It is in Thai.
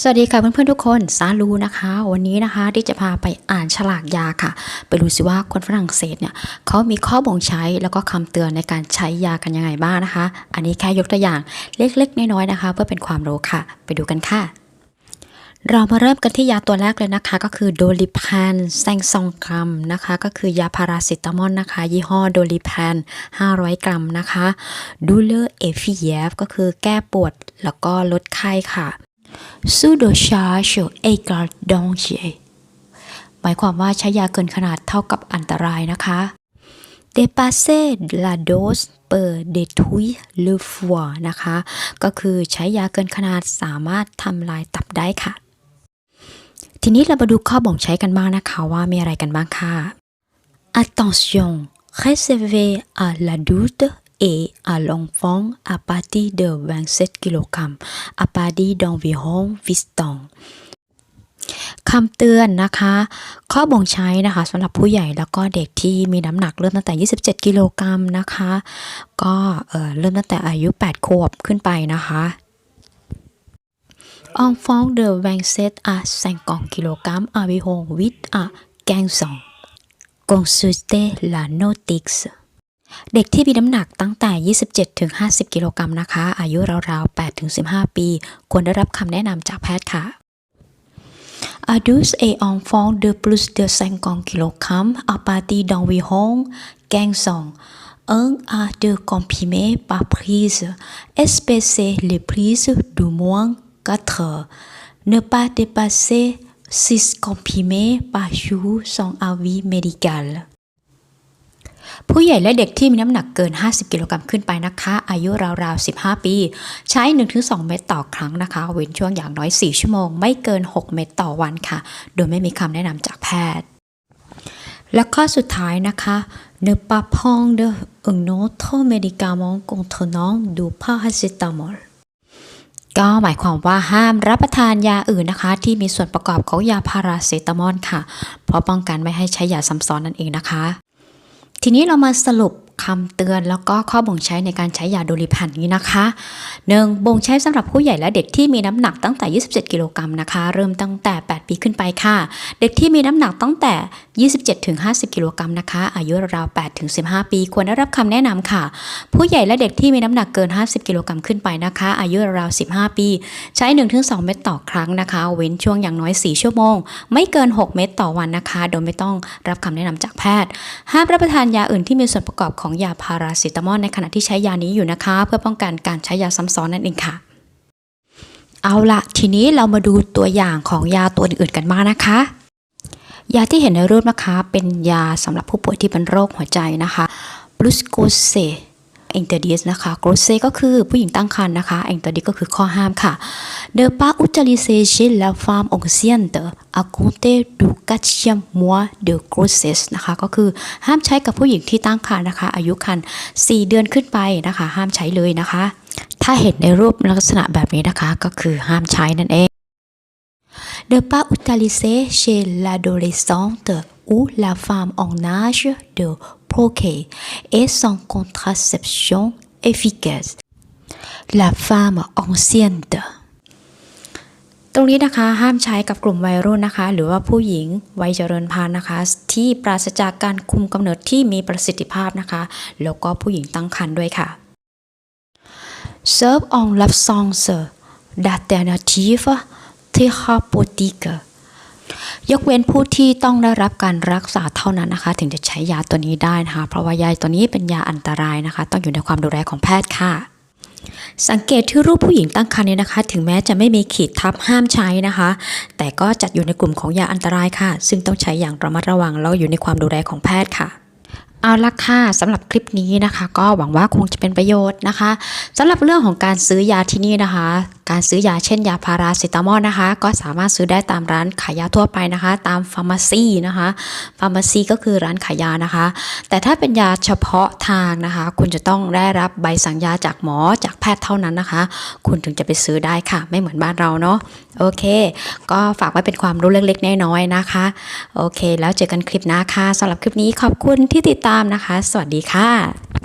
สวัสดีค่ะเพื่อนๆทุกคนซาลูนะคะ วันนี้นะคะที่จะพาไปอ่านฉลากยาค่ะ ไปดูสิว่าคนฝรั่งเศสเนี่ยเขามีข้อบ่งใช้แล้วก็คำเตือนในการใช้ยากันยังไงบ้างนะคะ อันนี้แค่ยกตัวอย่างเล็กๆ น้อยๆนะคะ เพื่อเป็นความรู้ค่ะ ไปดูกันค่ะ เรามาเริ่มกันที่ยาตัวแรกเลยนะคะ ก็คือโดลิแพนแซงซองกรัมนะคะ ก็คือยาพาราเซตามอลนะคะ ยี่ห้อโดลิแพน500 กรัมนะคะดูเลอร์เอฟิเยฟก็คือแก้ปวดแล้วก็ลดไข้ค่ะ sous de charge égale danger หมายความว่าใช้ยาเกินขนาดเท่ากับอันตรายนะคะ dépasser la dose peut détruire le foie นะคะ ก็คือใช้ยาเกินขนาดสามารถทำลายตับได้ค่ะ ทีนี้เรามาดูข้อบ่งใช้กันบ้างนะคะว่ามีอะไรกันบ้างค่ะ attention réservé à l'adulte et à l'enfant à partir de 27 kg à partir d'environ 8 ans คำเตือนนะคะ ข้อบ่งใช้นะคะสำหรับผู้ใหญ่แล้วก็เด็กที่มีน้ำหนักเริ่มตั้งแต่ 27 กิโลกรัมนะคะ ก็เอ่อเริ่มตั้งแต่อายุ 8 ขวบขึ้นไปนะคะ Enfant de 27 à 50 kg environ 8 à 15 ans Consultez la notice เด็กที่มีน้ำหนักตั้งแต่ 27-50 กิโลกรัมนะคะ อายุราวๆ 8-15 ปี ควรได้รับคำแนะนำจากแพทย์ค่ะ Adus et enfants de plus de 50 kg à partir d'environ 15 ans. Un à deux comprimés par prise. Espacez les prises d'au moins 4 heures. Ne pas dépasser 6 comprimés par jour sans avis médical. ผู้ใหญ่และเด็กที่มีน้ำหนักเกิน 50 กิโลกรัมขึ้นไปนะคะ อายุราวๆ 15 ปี ใช้ 1-2 เม็ดต่อครั้งนะคะ เว้นช่วงอย่างน้อย 4 ชั่วโมง ไม่เกิน 6 เม็ดต่อวันค่ะ โดยไม่มีคำแนะนำจากแพทย์ และข้อสุดท้ายนะคะ ne pas prendre un autre médicament contenant du paracétamol ก็หมายความว่าห้ามรับประทานยาอื่นนะคะ ที่มีส่วนประกอบของยาพาราเซตามอลค่ะ เพราะป้องกันไม่ให้ใช้ยาซ้ำซ้อนนั่นเองนะคะ ทีนี้เรามาสรุป คำเตือนแล้วก็ข้อบ่งใช้ในการใช้ยาโดลิแพนนี้นะคะ 1. บ่งใช้สำหรับผู้ใหญ่และเด็กที่มีน้ำหนักตั้งแต่ 27 กิโลกรัมนะคะ เริ่มตั้งแต่ 8 ปีขึ้นไปค่ะ เด็กที่มีน้ำหนักตั้งแต่ 27 ถึง 50 กิโลกรัมนะคะ อายุราว8ถึง 15 ปี ควรได้รับคำแนะนำค่ะ ผู้ใหญ่และเด็กที่มีน้ำหนักเกิน 50 กิโลกรัมขึ้นไปนะคะ อายุราว 15 ปี ใช้ 1-2 เม็ดต่อครั้งนะคะ เว้นช่วงอย่างน้อย 4 ชั่วโมง ไม่เกิน 6 เม็ดต่อวันนะคะ โดยไม่ต้องรับคำแนะนำจากแพทย์ ห้ามรับประทานยาอื่นที่มีส่วนประกอบของของยาพาราเซตามอลในขณะที่ใช้ยานี้อยู่นะคะ เพื่อป้องกันการใช้ยาซ้ำซ้อนนั่นเองค่ะ เอาละทีนี้เรามาดูตัวอย่างของยาตัวอื่นๆกันบ้างนะคะ ยาที่เห็นในรูปนะคะ เป็นยาสำหรับผู้ป่วยที่เป็นโรคหัวใจนะคะบลูสโกเซ เอนเตอร์ดิสนะคะโกเซก็คือผู้หญิงตั้งครรภ์นะคะเอนเตอร์ดิสก็คือข้อห้ามค่ะ Ne pas utiliser chez la femme enceinte à compter du quatrième mois de grossesse นะคะ ก็คือห้ามใช้กับผู้หญิงที่ตั้งครรภ์นะคะ อายุครรภ์4เดือนขึ้นไปนะคะ ห้ามใช้เลยนะคะ ถ้าเห็นในรูปลักษณะแบบนี้นะคะ ก็คือห้ามใช้นั่นเอง Ne pas utiliser chez l'adolescente ou la femme en âge de procréer et sans contraception efficace. La femme enceinte ตรงนี้นะคะห้ามใช้กับกลุ่มวัยรุ่นนะคะ หรือว่าผู้หญิงวัยเจริญพันธุ์นะคะ ที่ปราศจากการคุมกำเนิดที่มีประสิทธิภาพนะคะ แล้วก็ผู้หญิงตั้งครรภ์ด้วยค่ะ Serve en l'absence d'alternative thérapeutique ยกเว้นผู้ที่ต้องได้รับการรักษาเท่านั้นนะคะ ถึงจะใช้ยาตัวนี้ได้นะคะ เพราะว่ายาตัวนี้เป็นยาอันตรายนะคะ ต้องอยู่ในความดูแลของแพทย์ค่ะ สังเกตที่รูปผู้หญิงตั้งครรภ์นี้นะคะ ถึงแม้จะไม่มีขีดทับห้ามใช้นะคะ แต่ก็จัดอยู่ในกลุ่มของยาอันตรายค่ะ ซึ่งต้องใช้อย่างระมัดระวังแล้วอยู่ในความดูแลของแพทย์ค่ะ เอาละค่ะสำหรับคลิปนี้นะคะ ก็หวังว่าคงจะเป็นประโยชน์นะคะสำหรับเรื่องของการซื้อยาที่นี่นะคะ การซื้อยาเช่นยาพาราเซตามอลนะคะ ก็สามารถซื้อได้ตามร้านขายยาทั่วไปนะคะ ตามฟาร์มาซีนะคะฟาร์มาซีก็คือร้านขายยานะคะ แต่ถ้าเป็นยาเฉพาะทางนะคะ คุณจะต้องได้รับใบสั่งยาจากหมอจากแพทย์เท่านั้นนะคะ คุณถึงจะไปซื้อได้ค่ะ ไม่เหมือนบ้านเราเนาะโอเค ก็ฝากไว้เป็นความรู้เล็กๆน้อยๆนะคะ โอเค แล้วเจอกันคลิปหน้าค่ะสำหรับคลิปนี้ขอบคุณที่ติดตามามนะคะ สวัสดีค่ะ